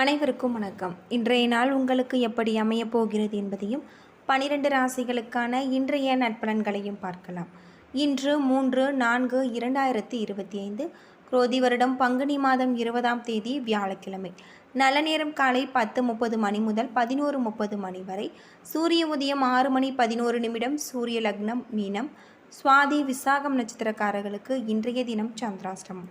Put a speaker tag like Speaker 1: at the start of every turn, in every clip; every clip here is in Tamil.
Speaker 1: அனைவருக்கும் வணக்கம். இன்றைய நாள் உங்களுக்கு எப்படி அமையப் போகிறது என்பதையும் பனிரெண்டு ராசிகளுக்கான இன்றைய நட்பலன்களையும் பார்க்கலாம். இன்று மூன்று நான்கு இரண்டாயிரத்தி இருபத்தி ஐந்து குரோதி வருடம் பங்குனி மாதம் இருபதாம் தேதி வியாழக்கிழமை. நல்ல நேரம் காலை பத்து முப்பது மணி முதல் பதினோரு முப்பது மணி வரை சூரிய உதயம் ஆறு மணி பதினோரு நிமிடம் சூரிய லக்னம் மீனம் சுவாதி விசாகம் நட்சத்திரக்காரர்களுக்கு இன்றைய தினம் சந்திராஷ்டமம்.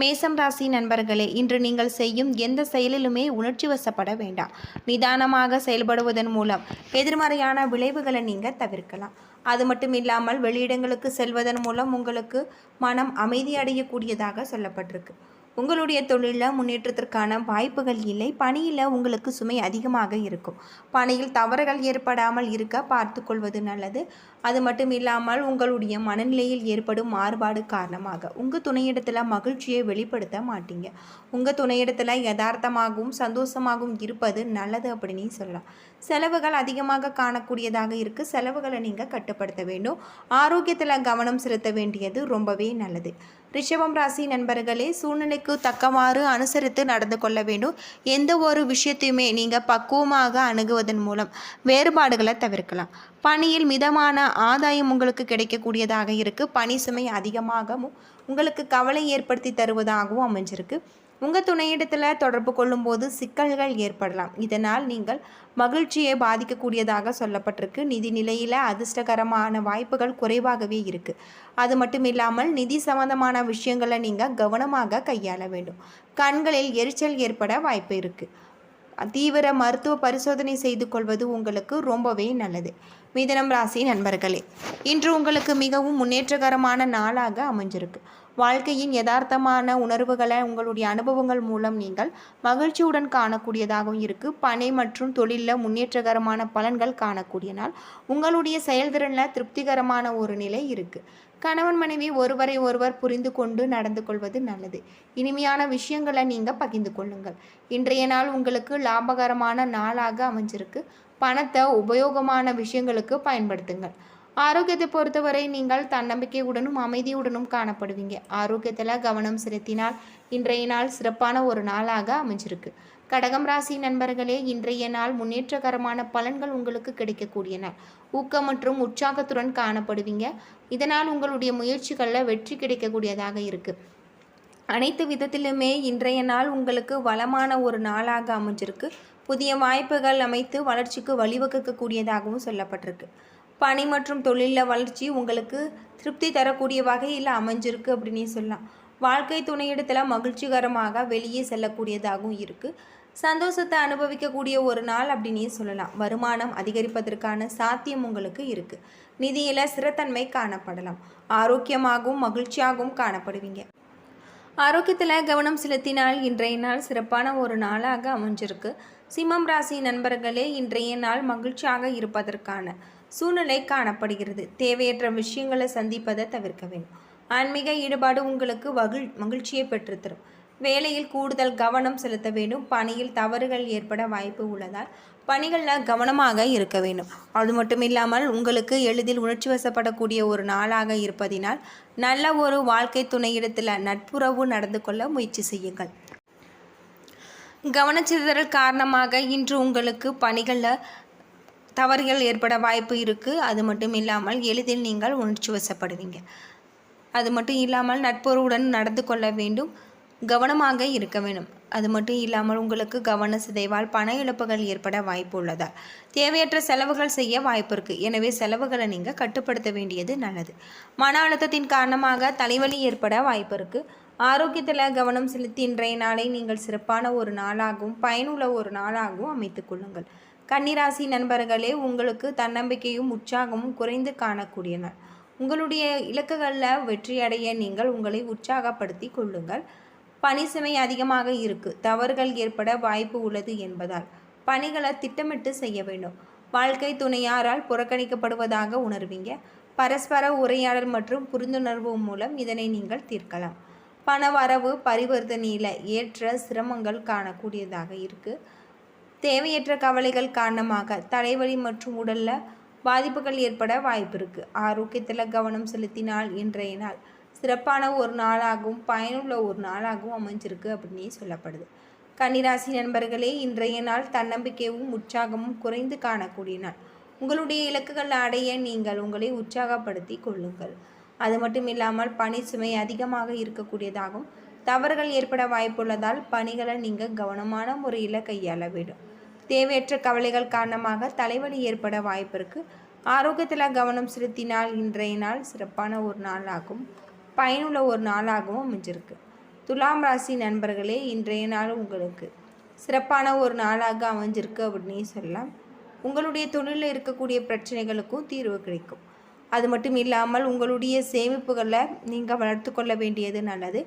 Speaker 1: மேசம் ராசி நண்பர்களே இன்று நீங்கள் செய்யும் எந்த செயலிலுமே உணர்ச்சி வசப்பட வேண்டாம். நிதானமாக செயல்படுவதன் மூலம் எதிர்மறையான விளைவுகளை நீங்கள் தவிர்க்கலாம். அது மட்டும் இல்லாமல் வெளியிடங்களுக்கு செல்வதன் மூலம் உங்களுக்கு மனம் அமைதி அடையக்கூடியதாக சொல்லப்பட்டிருக்கு. உங்களுடைய தொழிலில் முன்னேற்றத்திற்கான வாய்ப்புகள் இல்லை. பணியில் உங்களுக்கு சுமை அதிகமாக இருக்கும். பணியில் தவறுகள் ஏற்படாமல் இருக்க பார்த்து கொள்வது நல்லது. அது மட்டும் இல்லாமல் உங்களுடைய மனநிலையில் ஏற்படும் மாறுபாடு காரணமாக உங்கள் துணையிடத்தில் மகிழ்ச்சியை வெளிப்படுத்த மாட்டீங்க. உங்கள் துணையிடத்தில் யதார்த்தமாகவும் சந்தோஷமாகவும் இருப்பது நல்லது அப்படின்னு சொல்லலாம். செலவுகள் அதிகமாக காணக்கூடியதாக இருக்குது செலவுகளை நீங்கள் கட்டுப்படுத்த வேண்டும். ஆரோக்கியத்தில் கவனம் செலுத்த வேண்டியது ரொம்பவே நல்லது. ரிஷபம் ராசி நண்பர்களே சூழ்நிலைக்கு தக்கவாறு அனுசரித்து நடந்து கொள்ள வேண்டும். எந்த ஒரு விஷயத்தையுமே நீங்கள் பக்குவமாக அணுகுவதன் மூலம் வேறுபாடுகளை தவிர்க்கலாம். பணியில் மிதமான ஆதாயம் உங்களுக்கு கிடைக்கக்கூடியதாக இருக்குது பணி சுமை அதிகமாகவும் உங்களுக்கு கவலை ஏற்படுத்தி தருவதாகவும் அமைஞ்சிருக்கு. உங்கள் துணையிடத்தில் தொடர்பு கொள்ளும்போது சிக்கல்கள் ஏற்படலாம். இதனால் நீங்கள் மகிழ்ச்சியை பாதிக்கக்கூடியதாக சொல்லப்பட்டிருக்கு. நிதி நிலையில் அதிர்ஷ்டகரமான வாய்ப்புகள் குறைவாகவே இருக்குது அது மட்டும் இல்லாமல் நிதி சம்பந்தமான விஷயங்களை நீங்கள் கவனமாக கையாள வேண்டும். கண்களில் எரிச்சல் ஏற்பட வாய்ப்பு இருக்குது தீவிர மருத்துவ பரிசோதனை செய்து கொள்வது உங்களுக்கு ரொம்பவே நல்லது. மிதனம் ராசி நண்பர்களே இன்று உங்களுக்கு மிகவும் முன்னேற்றகரமான நாளாக அமைஞ்சிருக்கு. வாழ்க்கையின் யதார்த்தமான உணர்வுகளை உங்களுடைய அனுபவங்கள் மூலம் நீங்கள் மகிழ்ச்சியுடன் காணக்கூடியதாகவும் இருக்குது பணி மற்றும் தொழிலில் முன்னேற்றகரமான பலன்கள் காணக்கூடிய நாள். உங்களுடைய செயல்திறனில் திருப்திகரமான ஒரு நிலை இருக்குது கணவன் மனைவி ஒருவரை ஒருவர் புரிந்து கொண்டு நடந்து கொள்வது நல்லது. இனிமையான விஷயங்களை நீங்கள் பகிர்ந்து கொள்ளுங்கள். இன்றைய நாள் உங்களுக்கு லாபகரமான நாளாக அமைஞ்சிருக்கு. பணத்தை உபயோகமான விஷயங்களுக்கு பயன்படுத்துங்கள். ஆரோக்கியத்தை பொறுத்தவரை நீங்கள் தன்னம்பிக்கையுடனும் அமைதியுடனும் காணப்படுவீங்க. ஆரோக்கியத்தில் கவனம் செலுத்தினால் இன்றைய நாள் சிறப்பான ஒரு நாளாக அமைஞ்சிருக்கு. கடகம் ராசி நண்பர்களே இன்றைய நாள் முன்னேற்றகரமான பலன்கள் உங்களுக்கு கிடைக்கக்கூடிய நாள் ஊக்கம் மற்றும் உற்சாகத்துடன் காணப்படுவீங்க. இதனால் உங்களுடைய முயற்சிகளில் வெற்றி கிடைக்கக்கூடியதாக இருக்குது அனைத்து விதத்திலுமே இன்றைய நாள் உங்களுக்கு வளமான ஒரு நாளாக அமைஞ்சிருக்கு. புதிய வாய்ப்புகள் அமைத்து வளர்ச்சிக்கு வழிவகுக்கக்கூடியதாகவும் சொல்லப்பட்டிருக்கு. பணி மற்றும் தொழிலில் வளர்ச்சி உங்களுக்கு திருப்தி தரக்கூடிய வகையில் அமைஞ்சிருக்கு அப்படின்னு சொல்லலாம். வாழ்க்கை துணையிடத்தில் மகிழ்ச்சிகரமாக வெளியே செல்லக்கூடியதாகவும் இருக்குது சந்தோஷத்தை அனுபவிக்கக்கூடிய ஒரு நாள் அப்படின்னே சொல்லலாம். வருமானம் அதிகரிப்பதற்கான சாத்தியம் உங்களுக்கு இருக்குது நிதியில் சிறத்தன்மை காணப்படலாம். ஆரோக்கியமாகவும் மகிழ்ச்சியாகவும் காணப்படுவீங்க. ஆரோக்கியத்தில் கவனம் செலுத்தினால் இன்றைய நாள் சிறப்பான ஒரு நாளாக அமைஞ்சிருக்கு. சிம்மம் ராசி நண்பர்களே இன்றைய நாள் மகிழ்ச்சியாக இருப்பதற்கான சூழ்நிலை காணப்படுகிறது. தேவையற்ற விஷயங்களை சந்திப்பதை தவிர்க்க வேண்டும். ஆன்மீக ஈடுபாடு உங்களுக்கு மகிழ் மகிழ்ச்சியை பெற்றுத்தரும். வேலையில் கூடுதல் கவனம் செலுத்த வேண்டும். பணியில் தவறுகள் ஏற்பட வாய்ப்பு உள்ளதால் பணிகளில் கவனமாக இருக்க வேண்டும். அது மட்டும் இல்லாமல் உங்களுக்கு எளிதில் உணர்ச்சி வசப்படக்கூடிய ஒரு நாளாக இருப்பதினால் நல்ல ஒரு வாழ்க்கை துணையிடத்தில் நட்புறவு நடந்து கொள்ள முயற்சி செய்யுங்கள். கவனச்சிதறல் காரணமாக இன்று உங்களுக்கு பணிகளில் தவறுகள் ஏற்பட வாய்ப்பு இருக்குது அது மட்டும் இல்லாமல் எளிதில் நீங்கள் உணர்ச்சி வசப்படுவீங்க. அது மட்டும் இல்லாமல் நட்புறவுடன் நடந்து கொள்ள வேண்டும். கவனமாக இருக்க வேண்டும். அது மட்டும் இல்லாமல் உங்களுக்கு கவன சிதைவால் பண இழப்புகள் ஏற்பட வாய்ப்பு உள்ளதால் தேவையற்ற செலவுகள் செய்ய வாய்ப்பு இருக்குது எனவே செலவுகளை நீங்கள் கட்டுப்படுத்த வேண்டியது நல்லது. மன அழுத்தத்தின் காரணமாக தலைவலி ஏற்பட வாய்ப்பு இருக்குது ஆரோக்கியத்தில் கவனம் செலுத்தி இன்றைய நாளை நீங்கள் சிறப்பான ஒரு நாளாகவும் பயனுள்ள ஒரு நாளாகவும் அமைத்து கொள்ளுங்கள். கன்னிராசி நண்பர்களே உங்களுக்கு தன்னம்பிக்கையும் உற்சாகமும் குறைந்து காணக்கூடிய நாள் உங்களுடைய இலக்குகளில் வெற்றியடைய நீங்கள் உங்களை உற்சாகப்படுத்தி கொள்ளுங்கள். பணி சுமை அதிகமாக இருக்கு. தவறுகள் ஏற்பட வாய்ப்பு உள்ளது என்பதால் பணிகளை திட்டமிட்டு செய்ய வேண்டும். வாழ்க்கை துணையாரால் புறக்கணிக்கப்படுவதாக உணர்வீங்க. பரஸ்பர உரையாடல் மற்றும் புரிந்துணர்வு மூலம் இதனை நீங்கள் தீர்க்கலாம். பண வரவு பரிவர்த்தனையில் ஏற்ற சிரமங்கள் காணக்கூடியதாக இருக்குது தேவையற்ற கவலைகள் காரணமாக தலைவலி மற்றும் உடலில் பாதிப்புகள் ஏற்பட வாய்ப்பு ஆரோக்கியத்தில் கவனம் செலுத்தினால் இன்றைய நாள் சிறப்பான ஒரு நாளாகவும் பயனுள்ள ஒரு நாளாகவும் அமைஞ்சிருக்கு அப்படின்னு சொல்லப்படுது. கன்னிராசி நண்பர்களே இன்றைய நாள் தன்னம்பிக்கையும் உற்சாகமும் குறைந்து காணக்கூடிய நாள். உங்களுடைய இலக்குகள் அடைய நீங்கள் உங்களை உற்சாகப்படுத்தி கொள்ளுங்கள். அது மட்டும் இல்லாமல் பணி சுமை அதிகமாக இருக்கக்கூடியதாகும் தவறுகள் ஏற்பட வாய்ப்புள்ளதால் பணிகளை நீங்கள் கவனமான முறையில் கையாள வேண்டும். தேவையற்ற கவலைகள் காரணமாக தலைவலி ஏற்பட வாய்ப்பிருக்கு. ஆரோக்கியத்தில் கவனம் செலுத்தினால் இன்றைய நாள் சிறப்பான ஒரு நாளாகும். பயனுள்ள ஒரு நாளாகவும் அமைஞ்சிருக்கு. துலாம் ராசி நண்பர்களே இன்றைய நாள் உங்களுக்கு சிறப்பான ஒரு நாளாக அமைஞ்சிருக்கு அப்படின்னு சொல்லலாம். உங்களுடைய தொழிலில் இருக்கக்கூடிய பிரச்சனைகளுக்கும் தீர்வு கிடைக்கும். அது மட்டும் இல்லாமல் உங்களுடைய சேமிப்புகளை நீங்கள் வளர்த்து கொள்ள வேண்டியது நல்லது.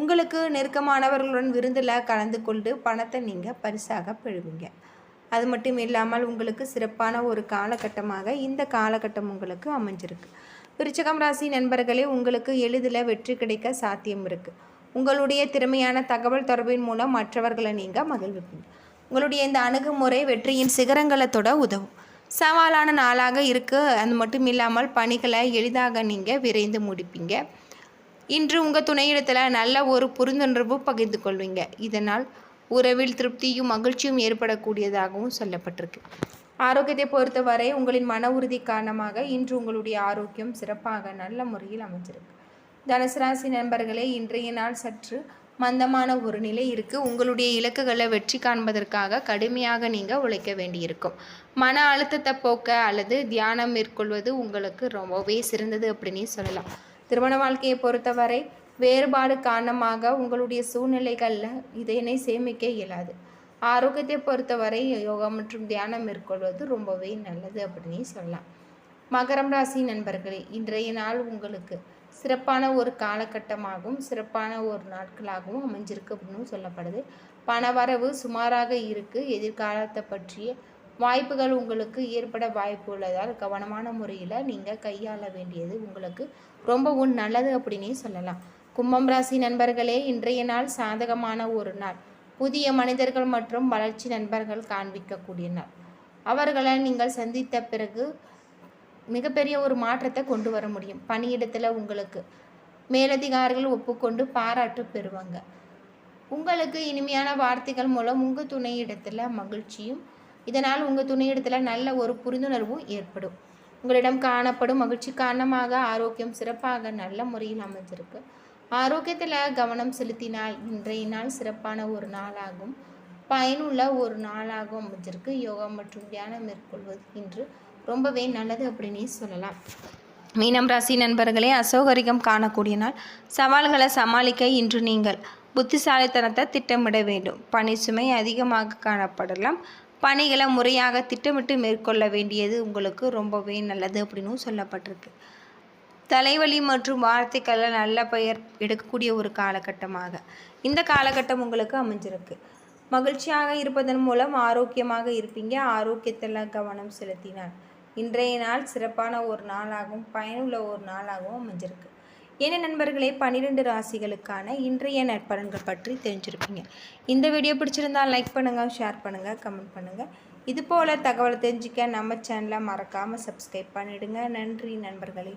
Speaker 1: உங்களுக்கு நெருக்கமானவர்களுடன் விருந்தில் கலந்து கொண்டு பணத்தை நீங்கள் பரிசாக பெறுவீங்க. அது மட்டும் இல்லாமல் உங்களுக்கு சிறப்பான ஒரு காலகட்டமாக இந்த காலகட்டம் உங்களுக்கு அமைஞ்சிருக்கு. விருச்சகம் ராசி நண்பர்களே உங்களுக்கு எளிதில் வெற்றி கிடைக்க சாத்தியம் இருக்குது உங்களுடைய திறமையான தகவல் தொடர்பின் மூலம் மற்றவர்களை நீங்கள் மகிழ்விப்பீங்க. உங்களுடைய இந்த அணுகுமுறை வெற்றியின் சிகரங்களை தொட உதவும். சவாலான நாளாக இருக்குது அது மட்டும் இல்லாமல் பணிகளை எளிதாக நீங்கள் விரைந்து முடிப்பீங்க. இன்று உங்கள் துணையிடத்தில் நல்ல ஒரு புரிந்துணர்வு பகிர்ந்து கொள்வீங்க. இதனால் உறவில் திருப்தியும் மகிழ்ச்சியும் ஏற்படக்கூடியதாகவும் சொல்லப்பட்டிருக்கு. ஆரோக்கியத்தை பொறுத்தவரை உங்களின் மன உறுதி காரணமாக இன்று உங்களுடைய ஆரோக்கியம் சிறப்பாக நல்ல முறையில் அமைஞ்சிருக்கு. தனுசு நண்பர்களே இன்றைய நாள் சற்று மந்தமான ஒரு நிலை இருக்குது உங்களுடைய இலக்குகளை வெற்றி காண்பதற்காக கடுமையாக நீங்கள் உழைக்க வேண்டியிருக்கும். மன அழுத்தத்தை போக்க அல்லது தியானம் மேற்கொள்வது உங்களுக்கு ரொம்பவே சிறந்தது அப்படின்னு சொல்லலாம். திருமண வாழ்க்கையை பொறுத்தவரை வேறுபாடு காரணமாக உங்களுடைய சூழ்நிலைகளில் இதனை சேமிக்க இயலாது. ஆரோக்கியத்தை பொறுத்தவரை யோகா மற்றும் தியானம் மேற்கொள்வது ரொம்பவே நல்லது அப்படின்னு சொல்லலாம். மகரம் ராசி நண்பர்களே இன்றைய நாள் உங்களுக்கு சிறப்பான ஒரு காலகட்டமாகவும் சிறப்பான ஒரு நாட்களாகவும் அமைஞ்சிருக்கு அப்படின்னு சொல்லப்படுது. பணவரவு சுமாராக இருக்குது எதிர்காலத்தை பற்றிய வாய்ப்புகள் உங்களுக்கு ஏற்பட வாய்ப்பு உள்ளதால் கவனமான முறையில் நீங்கள் கையாள வேண்டியது உங்களுக்கு ரொம்பவும் நல்லது அப்படின்னே சொல்லலாம். கும்பம் ராசி நண்பர்களே இன்றைய நாள் சாதகமான ஒரு நாள். புதிய மனிதர்கள் மற்றும் வளர்ச்சி நண்பர்கள் காண்பிக்கக்கூடிய நாள். அவர்களை நீங்கள் சந்தித்த பிறகு மிகப்பெரிய ஒரு மாற்றத்தை கொண்டு வர முடியும். பணியிடத்தில் உங்களுக்கு மேலதிகாரிகள் ஒப்புக்கொண்டு பாராட்டு பெறுவாங்க. உங்களுக்கு இனிமையான வார்த்தைகள் மூலம் உங்கள் துணையிடத்தில் மகிழ்ச்சியும் இதனால் உங்கள் துணையிடத்தில் நல்ல ஒரு புரிந்துணர்வும் ஏற்படும். உங்களிடம் காணப்படும் மகிழ்ச்சி காரணமாக ஆரோக்கியம் சிறப்பாக நல்ல முறையில் அமைஞ்சிருக்கு. ஆரோக்கியத்தில் கவனம் செலுத்தினால் இன்றைய நாள் சிறப்பான ஒரு நாளாகும். பயனுள்ள ஒரு நாளாகவும் அமைஞ்சிருக்கு. யோகா மற்றும் தியானம் மேற்கொள்வது இன்று ரொம்பவே நல்லது அப்படின்னே சொல்லலாம். மீனம் ராசி நண்பர்களே அசௌகரியம் காணக்கூடிய நாள். சவால்களை சமாளிக்க இன்று நீங்கள் புத்திசாலித்தனத்தை திட்டமிட வேண்டும். பணி சுமை அதிகமாக காணப்படலாம். பணிகளை முறையாக திட்டமிட்டு மேற்கொள்ள வேண்டியது உங்களுக்கு ரொம்பவே நல்லது அப்படின்னு சொல்லப்பட்டிருக்கு. தலைவலி மற்றும் வார்த்தைகளை நல்ல பெயர் எடுக்கக்கூடிய ஒரு காலகட்டமாக. இந்த காலகட்டம் உங்களுக்கு அமைஞ்சிருக்கு. மகிழ்ச்சியாக இருப்பதன் மூலம் ஆரோக்கியமாக இருப்பீங்க. ஆரோக்கியத்தில் கவனம் செலுத்தினார் இன்றைய நாள் சிறப்பான ஒரு நாளாகவும் பயனுள்ள ஒரு நாளாகவும் அமைஞ்சிருக்கு. என்ன நண்பர்களே பன்னிரெண்டு ராசிகளுக்கான இன்றைய நற்பலன்கள் பற்றி தெரிஞ்சிருப்பீங்க. இந்த வீடியோ பிடிச்சிருந்தால் லைக் பண்ணுங்கள் ஷேர் பண்ணுங்கள் கமெண்ட் பண்ணுங்கள் இது போல் தகவலை தெரிஞ்சிக்க நம்ம சேனலை மறக்காமல் சப்ஸ்கிரைப் பண்ணிவிடுங்க நன்றி நண்பர்களே.